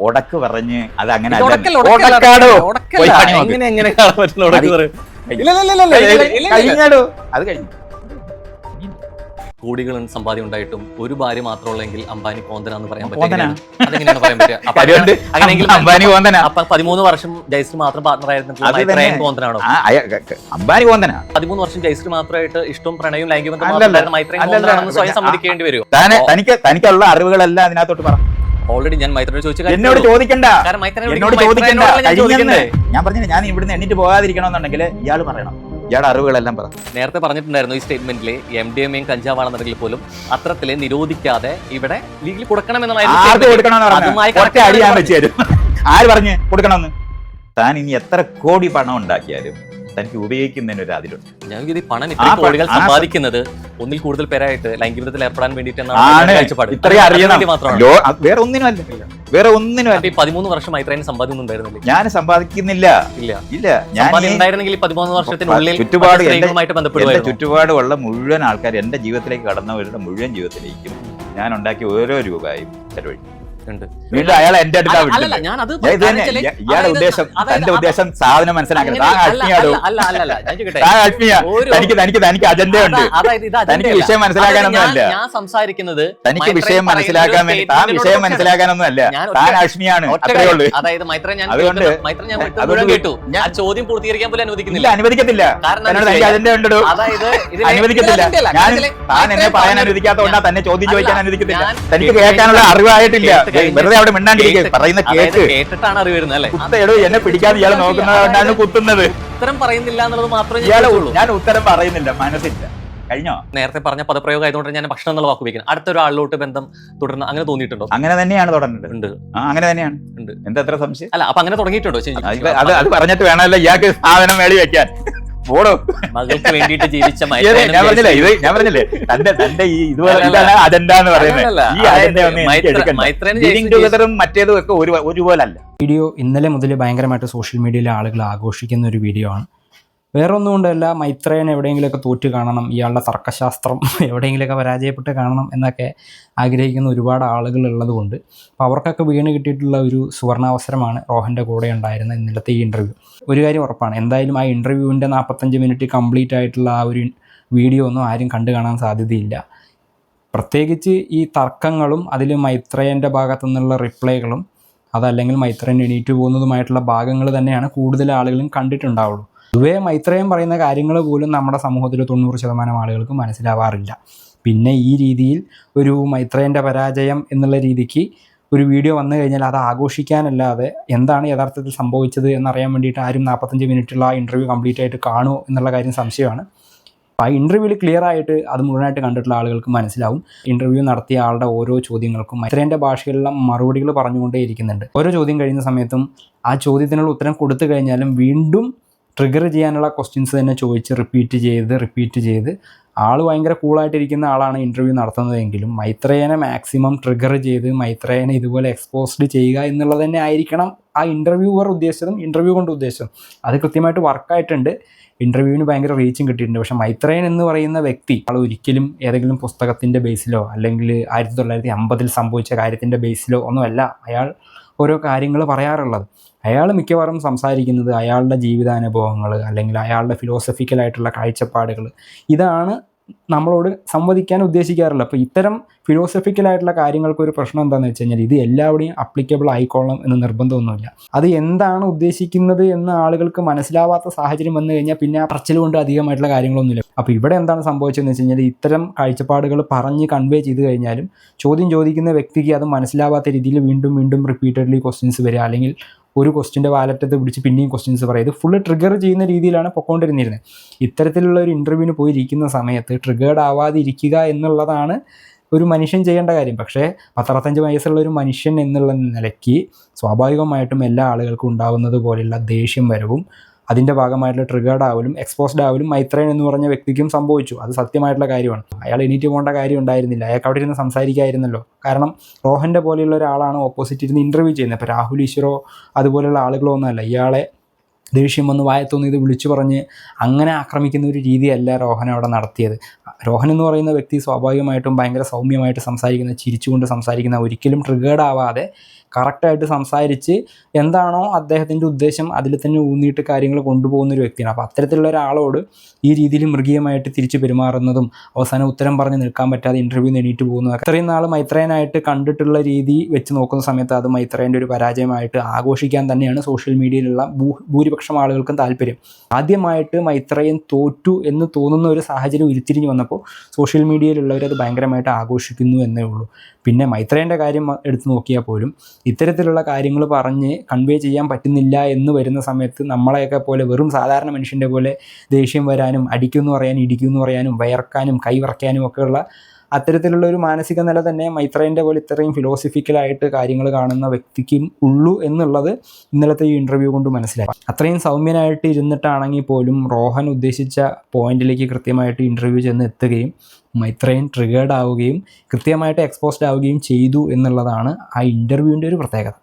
ഉടക്ക് പറഞ്ഞ് അത് അങ്ങനെ അത് കഴിഞ്ഞു. കോടികളും സമ്പാദ്യം ഉണ്ടായിട്ടും ഒരു ഭാര്യ മാത്രമുള്ളെങ്കിൽ അംബാനി കോന്തന എന്ന് പറയാൻ? പറ്റില്ല. പതിമൂന്ന് വർഷം ജയശ്രീ മാത്രം പാർട്ണർ ആയിരുന്നു കോന്തനാണോ? അംബാനി കോന്തന? പതിമൂന്ന് വർഷം ജയശ്രീ മാത്രമായിട്ട് ഇഷ്ടവും പ്രണയവും ലൈംഗിക ബന്ധം സ്വയം സമ്മതിക്കേണ്ടി വരും. താനെ തനിക്ക് തനിക്കുള്ള അറിവുകളെല്ലാം അതിനകത്തോട്ട് പറ ഓൾറെഡി ഞാൻ മൈത്രനോട് ചോദിച്ചു എന്നോട് ചോദിക്കണ്ട. എന്നോട് ചോദിക്കണ്ട. ഞാൻ പറഞ്ഞു ഞാൻ ഇവിടുന്ന് എണ്ണിട്ട് പോകാതിരിക്കണമെന്നുണ്ടെങ്കിൽ ഇയാൾ പറയണം. ഇയാളുടെ അറിവുകളെല്ലാം പറ. നേരത്തെ പറഞ്ഞിട്ടുണ്ടായിരുന്നു ഈ സ്റ്റേറ്റ്മെന്റിൽ എം ഡി എം എയും കഞ്ചാവാണെന്നുണ്ടെങ്കിൽ പോലും അത്രത്തിൽ നിരോധിക്കാതെ ഇവിടെ ലീഗിൽ കൊടുക്കണം ആർക്ക് എന്നുള്ളതായിരുന്നു കൊടുക്കണമെന്ന് അതുമായി പറഞ്ഞു ഒറ്റ കണക്ട് അടി ഞാൻ വെച്ച് തരും. ആര് പറഞ്ഞ് കൊടുക്കണമെന്ന്? താൻ ഇനി എത്ര കോടി പണം ഉണ്ടാക്കിയാലും തനിക്ക് ഉപയോഗിക്കുന്നതിന് ഒരു അതിലുണ്ട് ഞാൻ ഇത് പണം ഇത്രയും കോടികൾ സമ്പാദിക്കുന്നത് ഒന്നിൽ കൂടുതൽ പേരായിട്ട് ലൈംഗികത്തിൽ ഏർപ്പെടാൻ വേണ്ടിയിട്ടാണ് ഇത്രയും വേറെ ഒന്നിനും അല്ല. വേറെ ഒന്നിനും അല്ല. പതിമൂന്ന് വർഷം മൈത്രേന് സമ്പാദ്യം ഉണ്ടായിരുന്നില്ല? ഞാൻ സമ്പാദിക്കുന്നില്ല. ഇല്ല. ഇല്ല. ഞാൻ ഉണ്ടായിരുന്നെങ്കിൽ പതിമൂന്ന് വർഷത്തിനുള്ളിൽ ചുറ്റുപാട് എന്റെ- ചുറ്റുപാടുള്ള മുഴുവൻ ആൾക്കാർ എന്റെ ജീവിതത്തിലേക്ക് കടന്നവരുടെ മുഴുവൻ ജീവിതത്തിലേക്കും ഞാൻ ഉണ്ടാക്കിയ ഓരോ രൂപയും ചെലവഴിക്കും. ഉണ്ട്. വീണ്ടും അയാൾ എന്റെ അടുത്താ അല്ല, ഞാൻ അത് ഇയാളുടെ ഉദ്ദേശം തന്റെ ഉദ്ദേശം സാധനം മനസ്സിലാക്കണം തനിക്ക് തനിക്ക് തനിക്ക് വിഷയം മനസ്സിലാക്കാനൊന്നുമല്ല ഞാൻ- സംസാരിക്കുന്നത് തനിക്ക് വിഷയം മനസ്സിലാക്കാൻ വേണ്ടി താൻ വിഷയം മനസ്സിലാക്കാനൊന്നുമല്ല താൻ. ഉള്ളൂ. അതായത് മൈത്ര ഞാൻ അതുകൊണ്ട് കേട്ടു. ഞാൻ- ചോദ്യം പൂർത്തീകരിക്കാൻ പോലും അനുവദിക്കുന്നില്ല. അനുവദിക്കത്തില്ല. അതായത് അനുവദിക്കത്തില്ല. ഞാൻ താൻ എന്നെ പറയാൻ അനുവദിക്കാത്തതുകൊണ്ടാ തന്നെ ചോദ്യം ചോദിക്കാൻ അനുവദിക്കത്തില്ല. തനിക്ക് കേൾക്കാനുള്ള അറിവായിട്ടില്ല. വെറുതെ അവിടെ മിണ്ടാണ്ടിരിക്കുക പറയുന്ന കേക്ക്. കേട്ടിട്ടാണ് അറിവ് വരുന്നത് അല്ലേ? കുത്തയിടോ എന്നെ പിടിക്കാൻ ഇയാൾ നോക്കുന്നതുകൊണ്ടാണ് കുത്തുന്നത്. ഉത്തരം പറയുന്നില്ല എന്നുള്ളത് മാത്രമേ ഞാൻ ഉത്തരം പറയുന്നില്ല. മനസ്സില്ല. കഴിഞ്ഞോ? നേരത്തെ പറഞ്ഞ പദപ്രയോഗം ആയതുകൊണ്ട് ഞാൻ ഭക്ഷണം എന്നുള്ള വാക്ക് ഉപയോഗിക്കുന്നത് അടുത്തൊരാളിലോട്ട് ബന്ധം തുടർന്ന് അങ്ങനെ തോന്നിയിട്ടുണ്ടോ? അങ്ങനെ തന്നെയാണ് തുടങ്ങുന്നത് ഉണ്ട്. അങ്ങനെ തന്നെയാണ്. ഉണ്ട്. എന്താ അത്ര സംശയം? അല്ല അപ്പൊ അങ്ങനെ തുടങ്ങിയിട്ടുണ്ടോ? അത് പറഞ്ഞിട്ട് വേണമല്ലോ ഇയാൾക്ക് സാധനം മേടി വെക്കാൻ. പോടോ മകൾക്ക് വേണ്ടിയിട്ട് ജീവിച്ച ഞാൻ പറഞ്ഞില്ലേ ഇത് ഞാൻ പറഞ്ഞില്ലേ തന്റെ തന്റെ ഈ ഇതുപോലെ. ഇതാണ് അജണ്ട എന്ന് പറയുന്നത് ഈ അജണ്ട ഒന്നും മറ്റേതും ഒക്കെ ഒരു ഒരുപോലല്ല. വീഡിയോ ഇന്നലെ മുതൽ ഭയങ്കരമായിട്ട് സോഷ്യൽ മീഡിയയിലെ ആളുകൾ ആഘോഷിക്കുന്ന ഒരു വീഡിയോ ആണ്. വേറെ ഒന്നും കൊണ്ടല്ല മൈത്രേയൻ എവിടെയെങ്കിലുമൊക്കെ തോറ്റ് കാണണം ഇയാളുടെ തർക്കശാസ്ത്രം എവിടെയെങ്കിലുമൊക്കെ പരാജയപ്പെട്ട് കാണണം എന്നൊക്കെ ആഗ്രഹിക്കുന്ന ഒരുപാട് ആളുകൾ ഉള്ളത് കൊണ്ട് അപ്പോൾ അവർക്കൊക്കെ വീണ് കിട്ടിയിട്ടുള്ള ഒരു സുവർണാവസരമാണ് റോഹന്റെ കൂടെ ഉണ്ടായിരുന്ന ഇന്നലത്തെ ഈ ഇന്റർവ്യൂ ഒരു കാര്യം ഉറപ്പാണ് എന്തായാലും ആ ഇന്റർവ്യൂവിന്റെ നാൽപ്പത്തഞ്ച് മിനിറ്റ് കംപ്ലീറ്റ് ആയിട്ടുള്ള ആ ഒരു വീഡിയോ ഒന്നും ആരും കണ്ടു കാണാൻ സാധ്യതയില്ല. പ്രത്യേകിച്ച് ഈ തർക്കങ്ങളും അതിൽ മൈത്രേയന്റെ ഭാഗത്തു നിന്നുള്ള റിപ്ലൈകളും അതല്ലെങ്കിൽ മൈത്രേയൻ എണീറ്റ് പോകുന്നതുമായിട്ടുള്ള ഭാഗങ്ങൾ തന്നെയാണ് കൂടുതൽ ആളുകളും കണ്ടിട്ടുണ്ടാവുള്ളൂ. പൊതുവേ മൈത്രേയൻ പറയുന്ന കാര്യങ്ങൾ പോലും നമ്മുടെ സമൂഹത്തിൽ തൊണ്ണൂറ് ശതമാനം ആളുകൾക്ക് മനസ്സിലാവാറില്ല. പിന്നെ ഈ രീതിയിൽ ഒരു മൈത്രേയന്റെ പരാജയം എന്നുള്ള രീതിക്ക് ഒരു വീഡിയോ വന്നു കഴിഞ്ഞാൽ അത് ആഘോഷിക്കാനല്ലാതെ എന്താണ് യഥാർത്ഥത്തിൽ സംഭവിച്ചത് എന്നറിയാൻ വേണ്ടിയിട്ട് ആരും നാൽപ്പത്തഞ്ച് മിനിറ്റുള്ള ആ ഇന്റർവ്യൂ കംപ്ലീറ്റ് ആയിട്ട് കാണുമോ എന്നുള്ള കാര്യം സംശയമാണ്. ആ ഇന്റർവ്യൂവിൽ ക്ലിയർ ആയിട്ട് അത് മുഴുവനായിട്ട് കണ്ടിട്ടുള്ള ആളുകൾക്ക് മനസ്സിലാവും. ഇന്റർവ്യൂ നടത്തിയ ആളുടെ ഓരോ ചോദ്യങ്ങൾക്കും മൈത്രേന്റെ ഭാഷയിലുള്ള മറുപടികൾ പറഞ്ഞുകൊണ്ടേ ഇരിക്കുന്നുണ്ട്. ഓരോ ചോദ്യം കഴിയുന്ന സമയത്തും ആ ചോദ്യത്തിനുള്ള ഉത്തരം കൊടുത്തു കഴിഞ്ഞാലും വീണ്ടും ട്രിഗർ ചെയ്യാനുള്ള ക്വസ്റ്റ്യൻസ് തന്നെ ചോദിച്ച് റിപ്പീറ്റ് ചെയ്ത് റിപ്പീറ്റ് ചെയ്ത്. ആൾ ഭയങ്കര കൂളായിട്ടിരിക്കുന്ന ആളാണ് ഇന്റർവ്യൂ നടത്തുന്നതെങ്കിലും മൈത്രേയനെ മാക്സിമം ട്രിഗർ ചെയ്ത് മൈത്രേയനെ ഇതുപോലെ എക്സ്പോസ്ഡ് ചെയ്യുക എന്നുള്ളത് തന്നെ ആയിരിക്കണം ആ ഇന്റർവ്യൂവർ ഉദ്ദേശിച്ചതും ഇന്റർവ്യൂ കൊണ്ട് ഉദ്ദേശിച്ചതും. അത് കൃത്യമായിട്ട് വർക്കായിട്ടുണ്ട് ഇന്റർവ്യൂവിന് ഭയങ്കര റീച്ചും കിട്ടിയിട്ടുണ്ട്. പക്ഷേ മൈത്രേൻ എന്ന് പറയുന്ന വ്യക്തി ആൾ ഒരിക്കലും ഏതെങ്കിലും പുസ്തകത്തിന്റെ ബേസിലോ അല്ലെങ്കിൽ ആയിരത്തി തൊള്ളായിരത്തി അമ്പതിൽ സംഭവിച്ച കാര്യത്തിന്റെ ബേസിലോ ഒന്നുമല്ല. അയാൾ ഓരോ കാര്യങ്ങൾ പറയാറുള്ളത്. അയാൾ മിക്കവാറും സംസാരിക്കുന്നത് അയാളുടെ ജീവിതാനുഭവങ്ങൾ അല്ലെങ്കിൽ അയാളുടെ ഫിലോസഫിക്കലായിട്ടുള്ള കാഴ്ചപ്പാടുകൾ ഇതാണ് നമ്മളോട് സംവദിക്കാൻ ഉദ്ദേശിക്കാറില്ല. അപ്പോൾ ഇത്തരം ഫിലോസഫിക്കലായിട്ടുള്ള കാര്യങ്ങൾക്ക് ഒരു പ്രശ്നം എന്താണെന്ന് വെച്ച് കഴിഞ്ഞാൽ ഇത് എല്ലാവരുടെയും അപ്ലിക്കബിൾ ആയിക്കോളണം എന്ന് നിർബന്ധമൊന്നുമില്ല. അത് എന്താണ് ഉദ്ദേശിക്കുന്നത് എന്ന് ആളുകൾക്ക് മനസ്സിലാവാത്ത സാഹചര്യം വന്നു കഴിഞ്ഞാൽ പിന്നെ ആ പറച്ചിൽ കൊണ്ട് അധികമായിട്ടുള്ള കാര്യങ്ങളൊന്നുമില്ല. അപ്പോൾ ഇവിടെ എന്താണ് സംഭവിച്ചതെന്ന് വെച്ച് കഴിഞ്ഞാൽ ഇത്തരം കാഴ്ചപ്പാടുകൾ പറഞ്ഞ് കൺവേ ചെയ്ത് കഴിഞ്ഞാലും ചോദ്യം ചോദിക്കുന്ന വ്യക്തിക്ക് അത് മനസ്സിലാവാത്ത രീതിയിൽ വീണ്ടും വീണ്ടും റിപ്പീറ്റഡ്ലി ക്വസ്റ്റ്യൻസ് വരിക അല്ലെങ്കിൽ ഒരു ക്വസ്റ്റിന്റെ വാലറ്റത്ത് പിടിച്ച് പിന്നെയും ക്വസ്റ്റ്യൻസ് പറയും. ഇത് ഫുള്ള് ട്രിഗർ ചെയ്യുന്ന രീതിയിലാണ് പൊക്കോണ്ടിരുന്നിരുന്നത്. ഇത്തരത്തിലുള്ള ഒരു ഇന്റർവ്യൂവിന് പോയിരിക്കുന്ന സമയത്ത് ട്രിഗേർഡ് ആവാതിരിക്കുക എന്നുള്ളതാണ് ഒരു മനുഷ്യൻ ചെയ്യേണ്ട കാര്യം. പക്ഷേ പത്തറുപത്തഞ്ച് വയസ്സുള്ള ഒരു മനുഷ്യൻ എന്നുള്ള നിലയ്ക്ക് സ്വാഭാവികമായിട്ടും എല്ലാ ആളുകൾക്കും ഉണ്ടാകുന്നത് പോലെയുള്ള ദേഷ്യം വരവും അതിന്റെ ഭാഗമായിട്ടുള്ള ട്രിഗേർഡ് ആവലും എക്സ്പോസ്ഡ് ആവലും മൈത്രേൻ എന്ന് പറഞ്ഞ വ്യക്തിക്കും സംഭവിച്ചു. അത് സത്യമായിട്ടുള്ള കാര്യമാണ്. അയാൾ എണീറ്റ് പോകേണ്ട കാര്യം ഉണ്ടായിരുന്നില്ല. അയാൾക്ക് അവിടെ ഇരുന്ന് സംസാരിക്കായിരുന്നല്ലോ. കാരണം റോഹന്റെ പോലെയുള്ള ഒരാളാണ് ഓപ്പോസിറ്റ് ഇരുന്ന് ഇന്റർവ്യൂ ചെയ്യുന്നത്. അപ്പോൾ രാഹുൽ ഈശ്വറോ അതുപോലെയുള്ള ആളുകളോ ഒന്നുമല്ല ഇയാളെ ദേഷ്യം വന്ന് വായത്തൊന്ന് ഇത് വിളിച്ചു പറഞ്ഞ് അങ്ങനെ ആക്രമിക്കുന്ന ഒരു രീതിയല്ല രോഹൻ അവിടെ നടത്തിയത്. രോഹൻ എന്ന് പറയുന്ന വ്യക്തി സ്വാഭാവികമായിട്ടും ഭയങ്കര സൗമ്യമായിട്ട് സംസാരിക്കുന്ന ചിരിച്ചുകൊണ്ട് സംസാരിക്കുന്ന ഒരിക്കലും ട്രിഗേർഡ് ആവാതെ കറക്റ്റായിട്ട് സംസാരിച്ച് എന്താണോ അദ്ദേഹത്തിന്റെ ഉദ്ദേശം അതിൽ തന്നെ ഊന്നിയിട്ട് കാര്യങ്ങൾ കൊണ്ടുപോകുന്ന ഒരു വ്യക്തിയാണ്. അപ്പോൾ അത്തരത്തിലുള്ള ഒരാളോട് ഈ രീതിയിൽ മൃഗീയമായിട്ട് തിരിച്ചു പെരുമാറുന്നതും അവസാനം ഉത്തരം പറഞ്ഞ് നിൽക്കാൻ പറ്റാതെ ഇന്റർവ്യൂ നേടിയിട്ട് പോകുന്നതൊക്കെ ഇത്രയും നാൾ മൈത്രേനായിട്ട് കണ്ടിട്ടുള്ള രീതി വെച്ച് നോക്കുന്ന സമയത്ത് അത് മൈത്രേന്റെ ഒരു പരാജയമായിട്ട് ആഘോഷിക്കാൻ തന്നെയാണ് സോഷ്യൽ മീഡിയയിലുള്ള ഭൂരിപക്ഷം ആളുകൾക്കും താല്പര്യം. ആദ്യമായിട്ട് മൈത്രയൻ തോറ്റു എന്ന് തോന്നുന്ന ഒരു സാഹചര്യം ഉരുത്തിരിഞ്ഞ് വന്നപ്പോൾ സോഷ്യൽ മീഡിയയിലുള്ളവർ അത് ഭയങ്കരമായിട്ട് ആഘോഷിക്കുന്നു എന്നേ ഉള്ളൂ. പിന്നെ മൈത്രേന്റെ കാര്യം എടുത്തു നോക്കിയാൽ പോലും ഇത്തരത്തിലുള്ള കാര്യങ്ങൾ പറഞ്ഞ് കൺവേ ചെയ്യാൻ പറ്റുന്നില്ല എന്ന് വരുന്ന സമയത്ത് നമ്മളെയൊക്കെ പോലെ വെറും സാധാരണ മനുഷ്യന്റെ പോലെ ദേഷ്യം വരാനും അടിക്കുമെന്ന് പറയാനും ഇടിക്കുമെന്ന് പറയാനും വയർക്കാനും കൈ വിറയ്ക്കാനും ഒക്കെയുള്ള അത്തരത്തിലുള്ള ഒരു മാനസിക നില തന്നെ മൈത്രേന്റെ പോലെ ഇത്രയും ഫിലോസഫിക്കലായിട്ട് കാര്യങ്ങൾ കാണുന്ന വ്യക്തിക്കും ഉള്ളൂ എന്നുള്ളത് ഇന്നലത്തെ ഈ ഇന്റർവ്യൂ കൊണ്ട് മനസ്സിലായി. അത്രയും സൗമ്യനായിട്ട് ഇരുന്നിട്ടാണെങ്കിൽ പോലും റോഹൻ ഉദ്ദേശിച്ച പോയിന്റിലേക്ക് കൃത്യമായിട്ട് ഇന്റർവ്യൂ ചെന്ന് എത്തുകയും മൈത്രേൻ ട്രിഗേർഡ് ആവുകയും കൃത്യമായിട്ട് എക്സ്പോസ്ഡ് ആവുകയും ചെയ്തു എന്നുള്ളതാണ് ആ ഇന്റർവ്യൂവിന്റെ ഒരു പ്രത്യേകത.